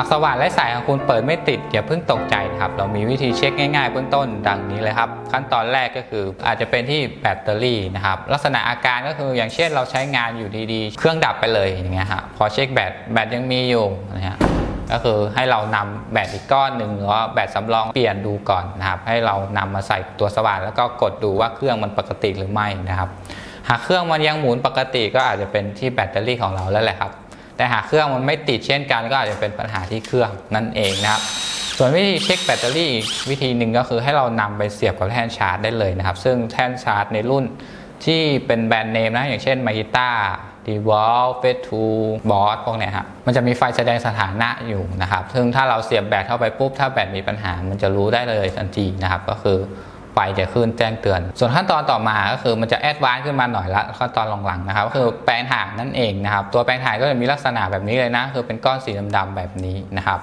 ากสว่านและสายของคุณเปิดไม่ติดอย่าเพิ่งตกใจนะครับ เรามีวิธีเช็คง่ายๆเบื้องต้นดังนี้เลยครับ ขั้นตอนแรกก็คืออาจจะเป็นที่แบตเตอรี่นะครับ ลักษณะอาการก็คืออย่างเช่นเราใช้งานอยู่ดีๆ เครื่องดับไปเลยอย่างเงี้ยฮะพอเช็คแบตแบตยังมีอยู่นะฮะก็คือให้เรานำแบตอีกก้อนหนึ่งหรือว่าแบตสำรองเปลี่ยนดูก่อนนะครับ ให้เรานำมาใส่ตัวสว่านแล้วก็กดดูว่าเครื่องมันปกติหรือไม่นะครับ หากเครื่องมันยังหมุนปกติก็อาจจะเป็นที่แบตเตอรี่ของเราแล้วแหละครับ แต่หากเครื่องมันไม่ติดเช่นกันก็อาจจะเป็นปัญหาที่เครื่องนั่นเองนะครับ ส่วนวิธีเช็คแบตเตอรี่อีกวิธีหนึ่งก็คือให้เรานำไปเสียบกับแท่นชาร์จได้เลยนะครับ ซึ่งแท่นชาร์จในรุ่นที่เป็นแบรนด์เนมนะอย่างเช่นมา k ิต้าดีวอลเฟสทูบอสพวกเนี้ยครับมันจะมีไฟแสดงสถานะอยู่นะครับ ซึ่งถ้าเราเสียบแบตเข้าไปปุ๊บ ถ้าแบตมีปัญหา มันจะรู้ได้เลยทันทีนะครับ ก็คือ ไฟจะขึ้นแจ้งเตือน ส่วนขั้นตอนต่อมาก็คือมันจะแอดวานซ์ขึ้นมาหน่อยละขั้นตอนหลังๆนะครับก็คือแปลงถ่านนั่นเองนะครับตัวแปลงถ่านก็จะมีลักษณะแบบนี้เลยนะคือเป็นก้อนสีดำๆแบบนี้นะครับ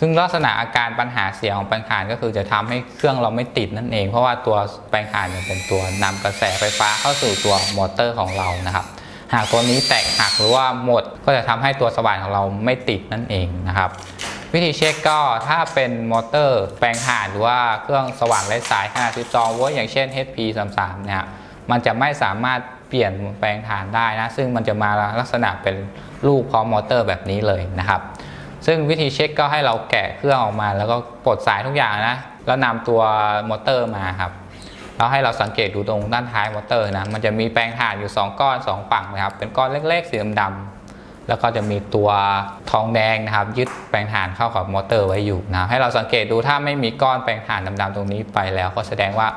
ซึ่งลักษณะอาการปัญหาเสียงของแปลงถ่านก็คือจะทำให้เครื่องเราไม่ติดนั่นเอง เพราะว่าตัวแปลงถ่านเนี่ยเป็นตัวนำกระแสไฟฟ้าเข้าสู่ตัวมอเตอร์ของเรานะครับ หากตัวนี้แตกหักหรือว่าหมดก็จะทำให้ตัวสว่านของเราไม่ติดนั่นเองนะครับ วิธีเช็คก็ถ้าเป็นมอเตอร์แปลงถ่านหรือว่าเครื่องสว่านไร้สายขนาด12โวลต์อย่างเช่น HP 3 3 เนี่ยมันจะไม่สามารถเปลี่ยนแปลงถ่านได้นะ ซึ่งมันจะมาลักษณะเป็นลูกพร้อมมอเตอร์แบบนี้เลยนะครับ ซึ่งวิธีเช็คก็ให้เราแกะเครื่องออกมา แล้วก็ปลดสายทุกอย่างนะ แล้วนำตัวมอเตอร์มาครับ แล้วให้เราสังเกตดูตรงด้านท้ายมอเตอร์นะ มันจะมีแปลงถ่านอยู่ 2 ก้อน 2 ฝั่งนะครับ เป็นก้อนเล็กๆสีดำ แล้วก็จะมีตัวทองแดงนะครับ ยึดแปลงถ่านเข้ากับมอเตอร์ไว้อยู่นะให้เราสังเกตดูถ้าไม่มีก้อนแปลงถ่านดำๆตรงนี้ไปแล้วก็แสดงว่า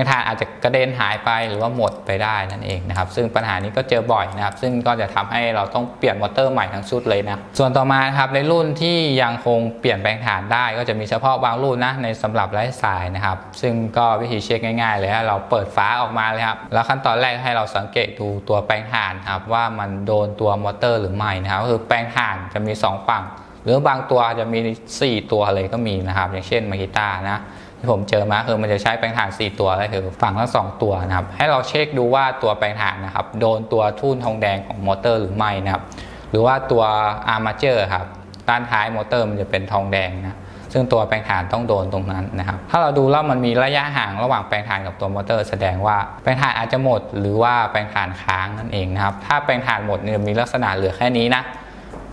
งถ่านอาจจะกระเด็นหายไปหรือว่าหมดไปได้นั่นเองนะครับซึ่งปัญหานี้ก็เจอบ่อยนะครับ ซึ่งก็จะทำให้เราต้องเปลี่ยนมอเตอร์ใหม่ทั้งชุดเลยนะส่วนต่อมาครับในรุ่นที่ยังคงเปลี่ยนแปลงถ่านได้ ก็จะมีเฉพาะบางรุ่นนะในสำหรับไร้สายนะครับซึ่งก็วิธีเช็คง่ายๆเลยเราเปิดฝาออกมาเลยครับแล้วขั้นตอนแรกให้เราสังเกตดูตัวแปลงถ่านครับว่ามันโดนตัวมอเตอร์หรือไม่นะครับก็คือแปลงถ่านจะมี 2 ฝั่ง หรือบางตัวจะมี 4 ตัวเลยก็มีนะครับ อย่างเช่นมากิต้านะ ที่ผมเจอมาคือมันจะใช้แปลงถ่าน 4 ตัวเลยคือฝั่งทั้งสองตัวนะครับ ให้เราเช็คดูว่าตัวแปลงถ่านนะครับ โดนตัวทุ่นทองแดงของมอเตอร์หรือไม่นะครับ หรือว่าตัวอาร์มาเจอร์ครับด้านท้ายมอเตอร์มันจะเป็นทองแดงนะซึ่งตัวแปลงถ่านต้องโดนตรงนั้นนะครับ ถ้าเราดูแล้วมันมีระยะห่างระหว่างแปลงถ่านกับตัวมอเตอร์ แสดงว่าแปลงถ่านอาจจะหมด หรือว่าแปลงถ่านค้างนั่นเองนะครับ ถ้าแปลงถ่านหมดเนี่ยมีลักษณะเหลือแค่นี้นะ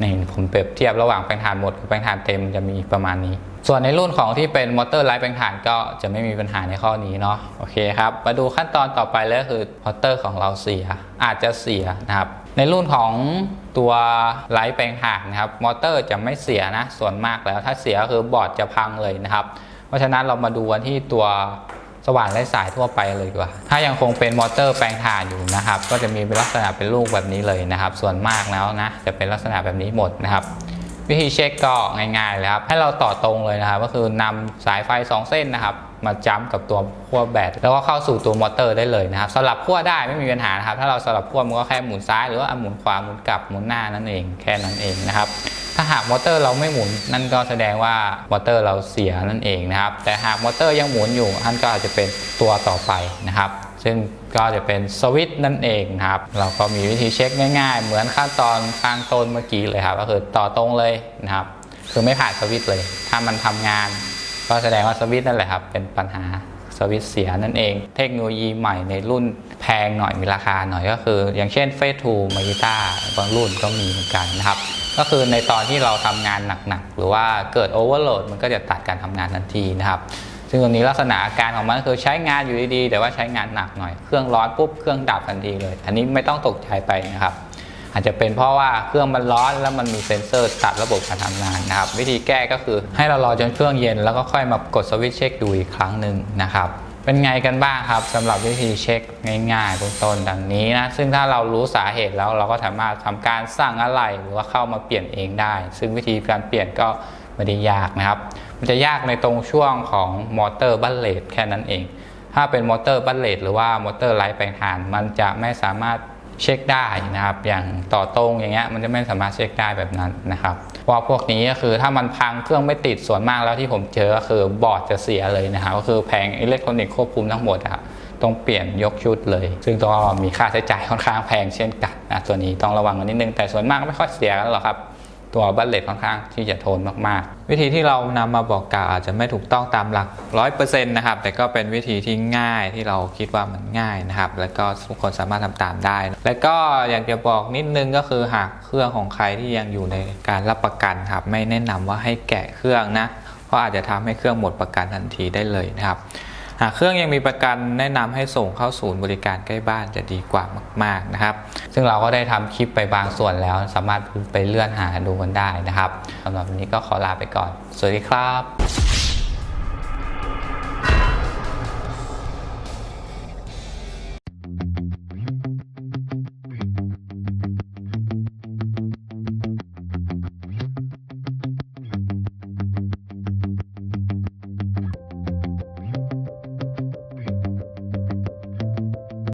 นี่ผมเปรียบเทียบระหว่างแปลงถ่านหมดกับแปลงถ่านเต็มจะมีประมาณนี้ ส่วนในรุ่นของที่เป็นมอเตอร์ไร้แปลงถ่านก็จะไม่มีปัญหาในข้อนี้เนาะโอเคครับมาดูขั้นตอนต่อไปเลยคือมอเตอร์ของเราเสียอาจจะเสียนะครับในรุ่นของตัวไร้แปลงถ่านนะครับมอเตอร์จะไม่เสียนะส่วนมากแล้วถ้าเสียคือบอร์ดจะพังเลยนะครับ เพราะฉะนั้นเรามาดูกันที่ตัว สว่านไร้สายทั่วไปเลยดีกว่า ถ้ายังคงเป็นมอเตอร์แปลงถ่านอยู่นะครับ ก็จะมีเป็นลักษณะเป็นลูกแบบนี้เลยนะครับ ส่วนมากแล้วนะจะเป็นลักษณะแบบนี้หมดนะครับ วิธีเช็คก็ง่ายๆเลยครับ ให้เราต่อตรงเลยนะครับ ก็คือนำสายไฟ 2 เส้นนะครับ มาจ้ำกับตัวขั้วแบตแล้วก็เข้าสู่ตัวมอเตอร์ได้เลยนะครับสลับขั้วได้ไม่มีปัญหานะครับ ถ้าเราสลับขั้วมันก็แค่หมุนซ้ายหรือว่าหมุนขวาหมุนกลับหมุนหน้านั่นเองแค่นั้นเองนะครับถ้าหากมอเตอร์เราไม่หมุนนั่นก็แสดงว่ามอเตอร์เราเสียนั่นเองนะครับแต่หากมอเตอร์ยังหมุนอยู่ท่านก็อาจจะเป็นตัวต่อไปนะครับ ซึ่ง ก็จะเป็นสวิตช์นั่นเองนะครับ เราก็มีวิธีเช็คง่ายๆ เหมือนขั้นตอนข้างต้นเมื่อกี้เลยครับ ก็คือต่อตรงเลยนะครับ คือไม่ผ่านสวิตช์เลย ถ้ามันทำงาน ก็แสดงว่าสวิตช์นั่นแหละครับ เป็นปัญหาสวิตช์เสียนั่นเอง เทคโนโลยีใหม่ในรุ่นแพงหน่อยมีราคาหน่อยก็คือ อย่างเช่นเฟสทูมากิต้าบางรุ่นก็มีเหมือนกันนะครับ ก็คือในตอนที่เราทำงานหนักๆหรือว่าเกิดโอเวอร์โหลดมันก็จะตัดการทำงานทันทีนะครับ ซึ่งตรงนี้ลักษณะอาการของมันก็คือใช้งานอยู่ดีๆ แต่ว่าใช้งานหนักหน่อย เครื่องร้อนปุ๊บเครื่องดับทันทีเลย อันนี้ไม่ต้องตกใจไปนะครับ อาจจะเป็นเพราะว่าเครื่องมันร้อนแล้วมันมีเซ็นเซอร์ตัดระบบการทำงานนะครับ วิธีแก้ก็คือให้เรารอจนเครื่องเย็น แล้วก็ค่อยมากดสวิตช์เช็คดูอีกครั้งหนึ่งนะครับเป็นไงกันบ้างครับสำหรับวิธีเช็คง่ายๆเบื้องต้นดังนี้นะซึ่งถ้าเรารู้สาเหตุแล้วเราก็สามารถทำการสั่งอะไรหรือว่าเข้ามาเปลี่ยนเองได้ ซึ่งวิธีการเปลี่ยนก็ไม่ได้ยากนะครับ มันจะยากในตรงช่วงของมอเตอร์บัลเลตแค่นั้นเอง ถ้าเป็นมอเตอร์บัลเลตหรือว่ามอเตอร์ไร้แปลงถ่าน มันจะไม่สามารถเช็คได้นะครับ อย่างต่อตรงอย่างเงี้ยมันจะไม่สามารถเช็คได้แบบนั้นนะครับเพราพวกนี้ก็คือถ้ามันพังเครื่องไม่ติดส่วนมากแล้วที่ผมเจอก็คือบอร์ดจะเสียเลยนะครับก็คือแผงอิเล็กทรอนิกส์ควบคุมทั้งหมดอะต้องเปลี่ยนยกชุดเลย ซึ่งต้องมีค่าใช้จ่ายค่อนข้างแพงเช่นกันนะตัวนี้ต้องระวังกันนิดนึงแต่ส่วนมากก็ไม่ค่อยเสียกันหรอกครับ ตัวบัลเลตค่อนข้างที่จะโทนมากๆ วิธีที่เรานำมาบอกกล่าวอาจจะไม่ถูกต้องตามหลัก 100%นะครับแต่ก็เป็นวิธีที่ง่ายที่เราคิดว่ามันง่ายนะครับ แล้วก็ทุกคนสามารถทำตามได้ แล้วก็อยากจะบอกนิดนึงก็คือหากเครื่องของใครที่ยังอยู่ในการรับประกันครับไม่แนะนำว่าให้แกะเครื่องนะเพราะอาจจะทำให้เครื่องหมดประกันทันทีได้เลยนะครับ หากเครื่องยังมีประกันแนะนำให้ส่งเข้าศูนย์บริการใกล้บ้านจะดีกว่ามาก ๆนะครับ ซึ่งเราก็ได้ทำคลิปไปบางส่วนแล้ว สามารถไปเลื่อนหาดูกันได้นะครับสำหรับวันนี้ก็ขอลาไปก่อน สวัสดีครับ